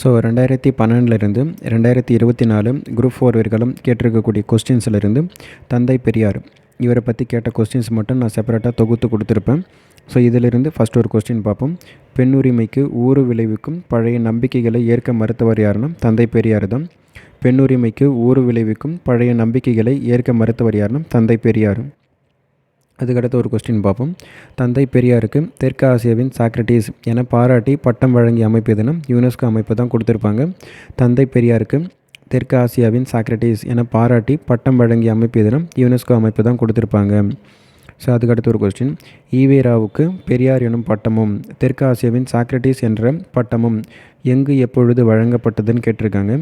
So ரெண்டாயிரத்தி பன்னெண்டுலேருந்து ரெண்டாயிரத்தி இருபத்தி நாலு குரூப் ஃபோர் வரைக்கும் கேட்டிருக்கக்கூடிய கொஸ்டின்ஸ்லேருந்து தந்தை பெரியார். இவரை பற்றி கேட்ட கொஸ்டின்ஸ் மட்டும் நான் செப்பரேட்டாக தொகுத்து கொடுத்துருப்பேன். ஸோ இதிலிருந்து ஃபஸ்ட் ஒரு கொஸ்டின் பார்ப்போம். பெண்ணுரிமைக்கு ஊறு விளைவிக்கும் பழைய நம்பிக்கைகளை ஏற்க மறுத்தவர் யாருன்னா தந்தை பெரியார் தான். பெண்ணுரிமைக்கு ஊறு விளைவிக்கும் பழைய நம்பிக்கைகளை ஏற்க மறுத்தவர் யாருன்னா தந்தை பெரியார். அதுக்கடுத்து ஒரு கொஸ்டின் பார்ப்போம். தந்தை பெரியாருக்கு தெற்கு ஆசியாவின் சாக்ரட்டிஸ் என பாராட்டி பட்டம் வழங்கிய அமைப்பு எதுனா? யுனெஸ்கோ அமைப்பு தான் கொடுத்துருப்பாங்க. தந்தை பெரியாருக்கு தெற்கு ஆசியாவின் சாக்ரட்டிஸ் என பாராட்டி பட்டம் வழங்கிய அமைப்பு எதுனா? யுனெஸ்கோ அமைப்பு தான் கொடுத்துருப்பாங்க. ஸோ அதுக்கடுத்து ஒரு கொஸ்டின் ஈவேராவுக்கு பெரியார் எனும் பட்டமும் தெற்கு ஆசியாவின் சாக்ரட்டிஸ் என்ற பட்டமும் எங்கு எப்பொழுது வழங்கப்பட்டதுன்னு கேட்டிருக்காங்க.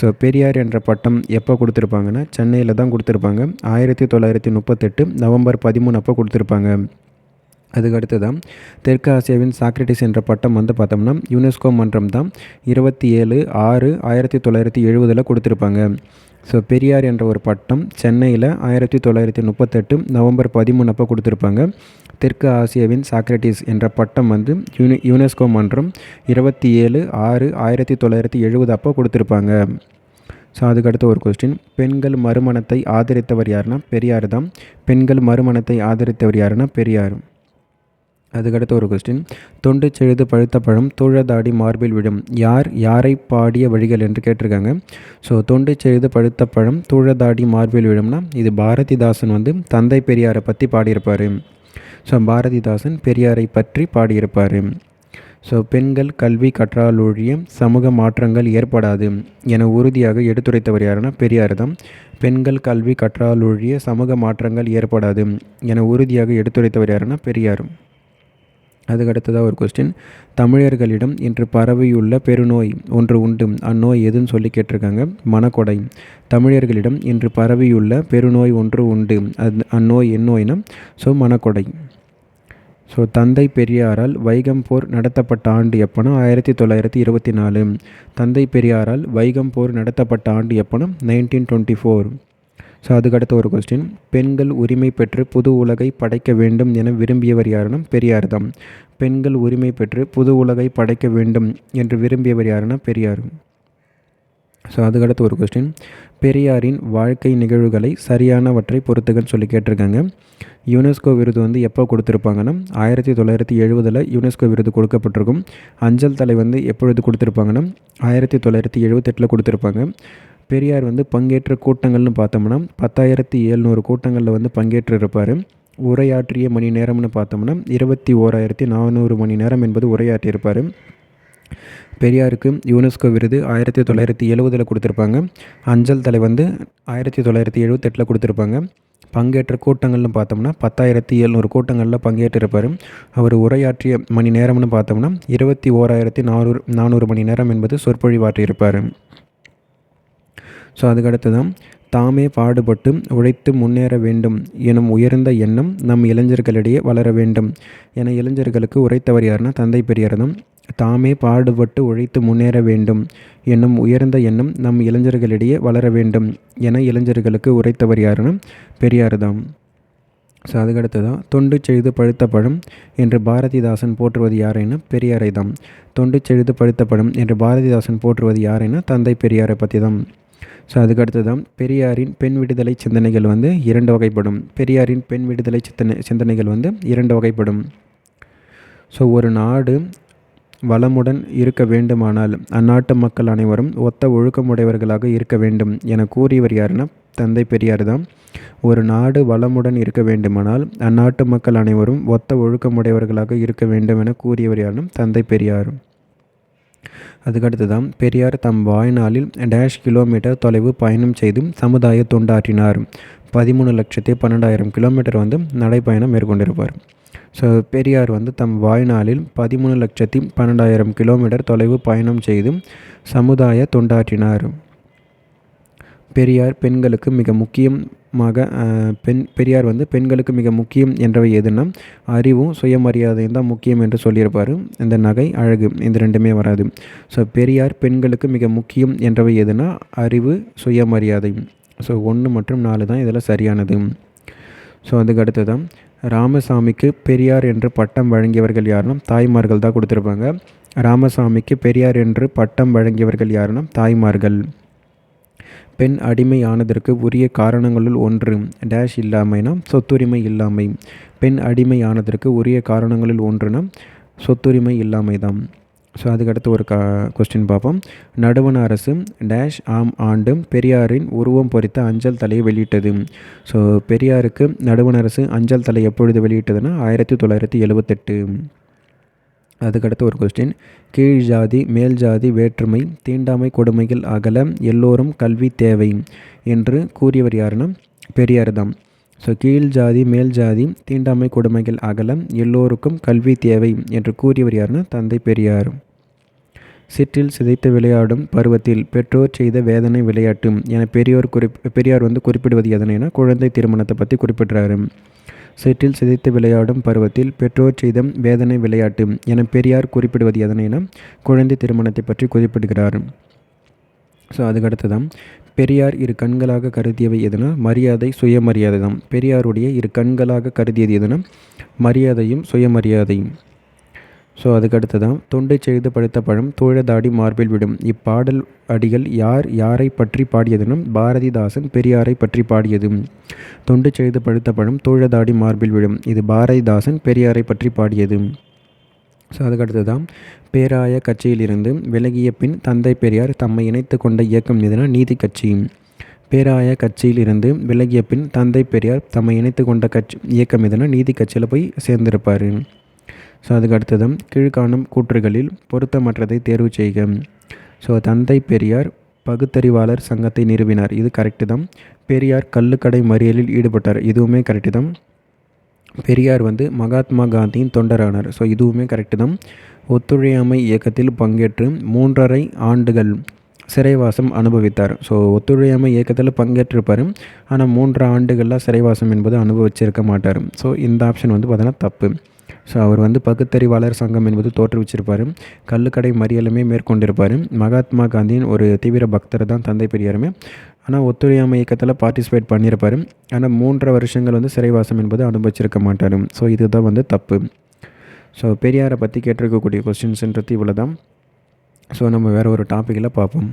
ஸோ பெரியார் என்ற பட்டம் எப்போ கொடுத்துருப்பாங்கன்னா சென்னையில் தான் கொடுத்துருப்பாங்க. ஆயிரத்தி தொள்ளாயிரத்தி முப்பத்தெட்டு நவம்பர் பதிமூணு அப்போ கொடுத்துருப்பாங்க. அதுக்கு தான் தெற்கு ஆசியாவின் சாக்ரட்டிஸ் என்ற பட்டம் வந்து பார்த்தோம்னா யுனெஸ்கோ மன்றம் தான் இருபத்தி ஏழு ஆறு ஆயிரத்தி தொள்ளாயிரத்தி எழுபதில் கொடுத்துருப்பாங்க. ஸோ பெரியார் என்ற ஒரு பட்டம் சென்னையில் ஆயிரத்தி தொள்ளாயிரத்தி முப்பத்தெட்டு நவம்பர் பதிமூணு அப்போ கொடுத்துருப்பாங்க. தெற்கு ஆசியாவின் சாக்ரட்டிஸ் என்ற பட்டம் வந்து யுனி யுனெஸ்கோ மன்றம் இருபத்தி ஏழு ஆறு ஆயிரத்தி தொள்ளாயிரத்தி எழுபது அப்போ கொடுத்துருப்பாங்க. ஸோ அதுக்கடுத்த ஒரு கொஸ்டின் பெண்கள் மறுமணத்தை ஆதரித்தவர் யாருன்னா பெரியார் தான். பெண்கள் மறுமணத்தை ஆதரித்தவர் யாருன்னா பெரியார். அதுக்கடுத்த ஒரு கொஸ்டின் தொண்டு செழுது பழுத்த பழம் தூழதாடி மார்பில் விடும் யார் யாரை பாடிய வழிகள் என்று கேட்டிருக்காங்க. ஸோ தொண்டு செழுது பழுத்த பழம் தூழதாடி மார்பில் விடும்னா இது பாரதிதாசன் வந்து தந்தை பெரியாரை பற்றி பாடியிருப்பார். ஸோ பாரதிதாசன் பெரியாரை பற்றி பாடியிருப்பார். ஸோ பெண்கள் கல்வி கற்றாலொழிய சமூக மாற்றங்கள் ஏற்படாது என உறுதியாக எடுத்துரைத்தவர் யாருன்னா பெரியார் தான். பெண்கள் கல்வி கற்றாலொழிய சமூக மாற்றங்கள் ஏற்படாது என உறுதியாக எடுத்துரைத்தவர் யாருன்னா பெரியார். அதுக்கு அடுத்ததாக ஒரு கொஸ்டின் தமிழர்களிடம் இன்று பரவியுள்ள பெருநோய் ஒன்று உண்டு. அந்நோய் எதுன்னு சொல்லி கேட்டிருக்காங்க. மனக்கொடை. தமிழர்களிடம் இன்று பரவியுள்ள பெருநோய் ஒன்று உண்டு. அது அந்நோய் எந்நோய்னா ஸோ மனக்கொடை. ஸோ தந்தை பெரியாரால் வைகம் போர் நடத்தப்பட்ட ஆண்டு எப்போனா? ஆயிரத்தி தொள்ளாயிரத்தி இருபத்தி நாலு. தந்தை பெரியாரால் வைகம் போர் நடத்தப்பட்ட ஆண்டு எப்போனா? நைன்டீன் டுவெண்ட்டி ஃபோர் ஸோ அதுக்கடுத்த ஒரு கொஸ்டின் பெண்கள் உரிமை பெற்று புது உலகை படைக்க வேண்டும் என விரும்பியவர் யாருன்னா பெரியார் தான். பெண்கள் உரிமை பெற்று புது உலகை படைக்க வேண்டும் என்று விரும்பியவர் யாருன்னா பெரியார். ஸோ அதுக்கடுத்து ஒரு கொஸ்டின் பெரியாரின் வாழ்க்கை நிகழ்வுகளை சரியானவற்றை பொறுத்துக்கன்னு சொல்லி கேட்டிருக்காங்க. யுனெஸ்கோ விருது வந்து எப்போ கொடுத்துருப்பாங்கன்னா ஆயிரத்தி தொள்ளாயிரத்தி எழுபதில் யுனெஸ்கோ விருது கொடுக்கப்பட்டிருக்கும். அஞ்சல் தலை வந்து எப்பொழுது கொடுத்துருப்பாங்கன்னா ஆயிரத்தி தொள்ளாயிரத்தி எழுபத்தெட்டில் கொடுத்துருப்பாங்க. பெரியார் வந்து பங்கேற்ற கூட்டங்கள்னு பார்த்தோம்னா பத்தாயிரத்தி எழுநூறு கூட்டங்களில் வந்து பங்கேற்று இருப்பார் உரையாற்றிய மணி நேரம்னு பார்த்தோம்னா இருபத்தி ஓராயிரத்தி நானூறு மணி நேரம் என்பது உரையாற்றியிருப்பார். பெரியாருக்கு யுனெஸ்கோ விருது ஆயிரத்தி தொள்ளாயிரத்தி எழுபதில் கொடுத்துருப்பாங்க. அஞ்சல் தலை வந்து ஆயிரத்தி தொள்ளாயிரத்தி எழுபத்தெட்டில் கொடுத்துருப்பாங்க. பங்கேற்ற கூட்டங்கள்னு பார்த்தோம்னா பத்தாயிரத்தி எழுநூறு கூட்டங்களில் பங்கேற்றிருப்பார். அவர் உரையாற்றிய மணி நேரம்னு பார்த்தோம்னா இருபத்தி ஓராயிரத்தி நானூறு நானூறு மணி நேரம் என்பது சொற்பொழிவாற்றியிருப்பார். ஸோ அதுக்கடுத்து தான் தாமே பாடுபட்டு உழைத்து முன்னேற வேண்டும் எனும் உயர்ந்த எண்ணம் நம் இளைஞர்களிடையே வளர வேண்டும். என இளைஞர்களுக்கு உரைத்தவர் யாருன்னா தந்தை பெரியார் தான். தாமே பாடுபட்டு உழைத்து முன்னேற வேண்டும் என்னும் உயர்ந்த எண்ணம் நம் இளைஞர்களிடையே வளர வேண்டும் என இளைஞர்களுக்கு உரைத்தவர் யாருன்னா பெரியார் தான். ஸோ அதுக்கடுத்து தான் தொண்டு செய்து பழுத்த பழம் என்று பாரதிதாசன் போற்றுவது யாரைன்னா பெரியாரை தான். தொண்டு செய்து பழுத்த பழம் என்று பாரதிதாசன் போற்றுவது யாரைன்னா தந்தை பெரியாரை பற்றி தான் ஸோ அதுக்கடுத்து தான் பெரியாரின் பெண் விடுதலை சிந்தனைகள் வந்து இரண்டு வகைப்படும். பெரியாரின் பெண் விடுதலை சிந்தனை சிந்தனைகள் வந்து இரண்டு வகைப்படும். ஸோ ஒரு நாடு வளமுடன் இருக்க வேண்டுமானால் அந்நாட்டு மக்கள் அனைவரும் ஒத்த ஒழுக்கமுடையவர்களாக இருக்க வேண்டும் என கூறியவர் யாருன்னா தந்தை பெரியார் தான் ஒரு நாடு வளமுடன் இருக்க வேண்டுமானால் அந்நாட்டு மக்கள் அனைவரும் ஒத்த ஒழுக்கமுடையவர்களாக இருக்க வேண்டும் என கூறியவர் யாருன்னா தந்தை பெரியார். அதுக்கடுத்து தான் பெரியார் தம் வாழ்நாளில் டேஷ் கிலோமீட்டர் தொலைவு பயணம் செய்து சமுதாய தொண்டாற்றினார். பதிமூணு லட்சத்தி பன்னெண்டாயிரம் கிலோமீட்டர் வந்து நடைப்பயணம் மேற்கொண்டிருப்பார். ஸோ பெரியார் வந்து தம் வாழ்நாளில் பதிமூணு லட்சத்தி பன்னெண்டாயிரம் கிலோமீட்டர் தொலைவு பயணம் செய்து சமுதாய தொண்டாற்றினார். பெரியார் பெண்களுக்கு மிக முக்கியம் முக்கியமாக பெண் பெரியார் வந்து பெண்களுக்கு மிக முக்கியம் என்றவை எதுனா அறிவும் சுயமரியாதையும் தான் முக்கியம் என்று சொல்லியிருப்பார். இந்த நகை அழகு இந்த ரெண்டுமே வராது. ஸோ பெரியார் பெண்களுக்கு மிக முக்கியம் என்றவை எதுனா அறிவு சுயமரியாதை. ஸோ ஒன்று மற்றும் நாலு தான் இதில் சரியானது. ஸோ அதுக்கு அடுத்து தான் ராமசாமிக்கு பெரியார் என்று பட்டம் வழங்கியவர்கள் யாருன்னா தாய்மார்கள் தான் கொடுத்துருப்பாங்க. ராமசாமிக்கு பெரியார் என்று பட்டம் வழங்கியவர்கள் யாருன்னா தாய்மார்கள். பெண் அடிமை ஆனதற்கு உரிய காரணங்களுள் ஒன்று. டேஷ் இல்லாமைனா சொத்துரிமை இல்லாமை. பெண் அடிமை ஆனதற்கு உரிய காரணங்களில் ஒன்றுனா சொத்துரிமை இல்லாமை தான். ஸோ அதுக்கடுத்து ஒரு கா கொஸ்டின் பார்ப்போம். நடுவண அரசு டேஷ் ஆம் ஆண்டு பெரியாரின் உருவம் பொறித்த அஞ்சல் தலையை வெளியிட்டது. ஸோ பெரியாருக்கு நடுவண அரசு அஞ்சல் தலை எப்பொழுது வெளியிட்டதுன்னா ஆயிரத்தி தொள்ளாயிரத்தி எழுபத்தெட்டு அதுக்கடுத்து ஒரு கொஸ்டின் கீழ் ஜாதி மேல் ஜாதி வேற்றுமை தீண்டாமை கொடுமைகள் அகல எல்லோரும் கல்வி தேவை என்று கூறியவர் யாருன்னா பெரியார் தான். ஸோ கீழ் ஜாதி மேல் ஜாதி தீண்டாமை கொடுமைகள் அகல எல்லோருக்கும் கல்வி தேவை என்று கூறியவர் யாருன்னா தந்தை பெரியார். சிற்றில் சிதைத்து விளையாடும் பருவத்தில் பெற்றோர் செய்த வேதனை விளையாட்டும் என பெரியோர் குறிப் பெரியார் வந்து குறிப்பிடுவது எதனைனா குழந்தை திருமணத்தை பற்றி குறிப்பிடுறாரு. சிற்றில் சிதைத்து விளையாடும் பருவத்தில் பெற்றோர் செய்த வேதனை விளையாட்டு என பெரியார் குறிப்பிடுவது எதனைனா குழந்தை திருமணத்தை பற்றி குறிப்பிடுகிறார். ஸோ அதுக்கடுத்து தான் பெரியார் இரு கண்களாக கருதியவை எதுனா? மரியாதை சுயமரியாதை தான் பெரியாருடைய இரு கண்களாக கருதியது எதுனா? மரியாதையும் சுயமரியாதையும். ஸோ அதுக்கடுத்து தான் தொண்டை செய்து படுத்த பழம் தோழதாடி மார்பில் விடும். இப்பாடல் அடிகள் யார் யாரை பற்றி பாடியதுனும் பாரதிதாசன் பெரியாரை பற்றி பாடியதும். தொண்டு செய்து படுத்த பழம் தோழதாடி மார்பில் விடும். இது பாரதிதாசன் பெரியாரை பற்றி பாடியது ஸோ அதுக்கடுத்து தான் பேராய கட்சியிலிருந்து விலகிய பின் தந்தை பெரியார் தம்மை இணைத்து கொண்ட இயக்கம் எதுனா நீதி கட்சி. பேராய கட்சியில் இருந்து விலகிய பின் தந்தை பெரியார் தம்மை இணைத்து கொண்ட கட்சி இயக்கம் எதுனா நீதி கட்சியில் போய் சேர்ந்திருப்பார். ஸோ அதுக்கு அடுத்ததும் கீழ்காணும் கூற்றுகளில் பொருத்தமற்றதை தேர்வு செய்க. ஸோ தந்தை பெரியார் பகுத்தறிவாளர் சங்கத்தை நிறுவினார். இது கரெக்டு தான். பெரியார் கள்ளுக்கடை மறியலில் ஈடுபட்டார். இதுவுமே கரெக்டு தான். பெரியார் வந்து மகாத்மா காந்தியின் தொண்டரானார். ஸோ இதுவுமே கரெக்டு தான். ஒத்துழையாமை இயக்கத்தில் பங்கேற்று மூன்றரை ஆண்டுகள் சிறைவாசம் அனுபவித்தார். ஸோ ஒத்துழையாமை இயக்கத்தில் பங்கேற்றிருப்பார். ஆனால் மூன்று ஆண்டுகளில் சிறைவாசம் என்பது அனுபவிச்சிருக்க மாட்டார். ஸோ இந்த ஆப்ஷன் வந்து பார்த்தோன்னா தப்பு. ஸோ அவர் வந்து பகுத்தறிவாளர் சங்கம் என்பது தோற்றுவிச்சிருப்பார். கள்ளுக்கடை மறியலுமே மேற்கொண்டிருப்பார். மகாத்மா காந்தியின் ஒரு தீவிர பக்தர் தான் தந்தை பெரியாருமே. ஆனால் ஒத்துழையாமை இயக்கத்தில் பார்ட்டிசிபேட் பண்ணியிருப்பார் ஆனால் மூன்றரை வருஷங்கள் வந்து சிறைவாசம் என்பது அனுபவிச்சிருக்க மாட்டார். ஸோ இதுதான் வந்து தப்பு. ஸோ பெரியாரை பற்றி கேட்டிருக்கக்கூடிய கொஸ்டின்ஸ்ன்றது இவ்வளோ தான் ஸோ நம்ம வேறு ஒரு டாப்பிக்கில் பார்ப்போம்.